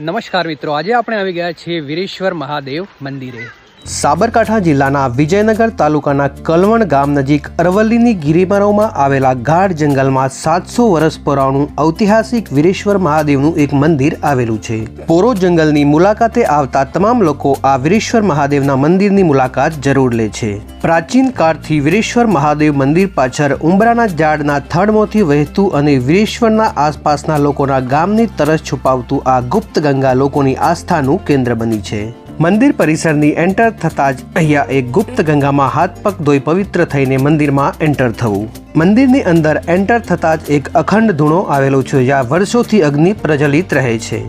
નમસ્કાર મિત્રો. આજે આપણે આવી ગયા છીએ વીરેશ્વર મહાદેવ મંદિરે. સાબરકાંઠા જિલ્લાના વિજયનગર તાલુકાના કલવણ ગામ નજીક અરવલ્લીની ગિરિમારોમાં આવેલા ગાઢ જંગલમાં સાતસો વર્ષ પુરાણું ઐતિહાસિક વીરેશ્વર મહાદેવનું એક મંદિર આવેલું છે. પોરો જંગલની મુલાકાતે આવતા તમામ લોકો આ વીરેશ્વર મહાદેવના મંદિરની મુલાકાત જરૂર લે છે. પ્રાચીન કાળથી વીરેશ્વર મહાદેવ મંદિર પાછળ ઉંબરાના ઝાડના થડમાંથી વહેતું અને વીરેશ્વરના આસપાસના લોકોના ગામની તરસ છુપાવતું આ ગુપ્ત ગંગા લોકોની આસ્થાનું કેન્દ્ર બની છે. મંદિર પરિસરની એન્ટર થતાં જ અહીંયા એક ગુપ્ત ગંગામાં હાથ પગ ધોઈ પવિત્ર થઈને મંદિરમાં એન્ટર થવું. મંદિરની અંદર એન્ટર થતાં જ એક અખંડ ધૂણો આવેલો છે જ્યાં વર્ષોથી અગ્નિ પ્રજ્વલિત રહે છે.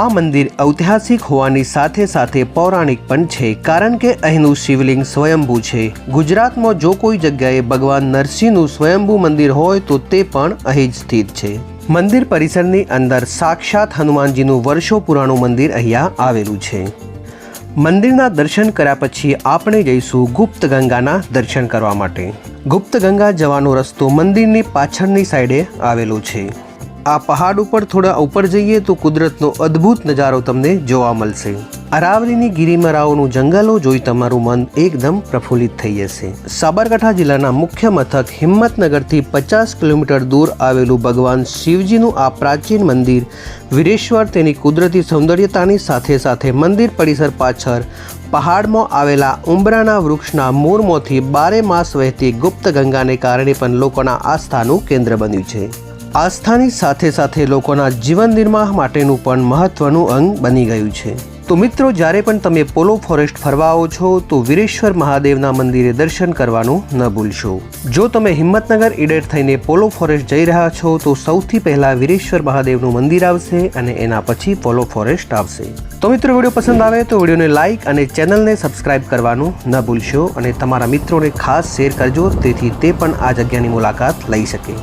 આ મંદિર ઐતિહાસિક હોવાની સાથે સાથે પૌરાણિક પણ છે, કારણ કે અહીંનું શિવલિંગ સ્વયંભૂ છે. ગુજરાતમાં જો કોઈ જગ્યાએ ભગવાન નરસિંહનું સ્વયંભૂ મંદિર હોય તો તે પણ અહીં જ સ્થિત છે. મંદિર પરિસરની અંદર સાક્ષાત હનુમાનજીનું વર્ષો પુરાણું મંદિર અહીંયા આવેલું છે. મંદિરના દર્શન કર્યા પછી આપણે જઈશું ગુપ્ત ગંગાના દર્શન કરવા માટે. ગુપ્ત ગંગા જવાનો રસ્તો મંદિરની પાછળની સાઈડે આવેલો છે. આ પહાડ ઉપર થોડા ઉપર જઈએ તો કુદરતનો અદ્ભુત નજારો તમને જોવા મળશે. અરાવલીની ગિરિમરાઓનું જંગલો જોઈ તમારું મન એકદમ પ્રફુલ્લિત થઈ જશે. સાબરકાંઠા જિલ્લાના મુખ્ય મથક હિંમતનગરથી પચાસ કિલોમીટર દૂર આવેલું ભગવાન શિવજીનું આ પ્રાચીન મંદિર, વીરેશ્વર તેની કુદરતી સૌંદર્યતાની સાથે સાથે મંદિર પરિસર પાછળ પહાડમાં આવેલા ઉંબરાના વૃક્ષના મૂળમાંથી બારે માસ વહેતી ગુપ્ત ગંગાને કારણે પણ લોકોના આસ્થાનું કેન્દ્ર બન્યું છે. આસ્થાની સાથે સાથે લોકોના જીવન નિર્વાહ માટેનું પણ મહત્વનું અંગ બની ગયું છે. તો મિત્રો, જ્યારે પણ તમે પોલો ફોરેસ્ટ ફરવા આવો છો, તો વીરેશ્વર મહાદેવના મંદિરે દર્શન કરવાનું ન ભૂલશો. જો તમે હિંમતનગર ઈડર થઈને પોલો ફોરેસ્ટ જઈ રહ્યા છો, તો સૌથી પહેલા વીરેશ્વર મહાદેવનું મંદિર આવશે અને એના પછી પોલો ફોરેસ્ટ આવશે. તો મિત્રો, વીડિયો પસંદ આવે તો વિડીયોને લાઇક અને ચેનલને સબસ્ક્રાઇબ કરવાનું ન ભૂલશો અને તમારા મિત્રોને ખાસ શેર કરજો, તેથી તે પણ આ જગ્યાની મુલાકાત લઈ શકે.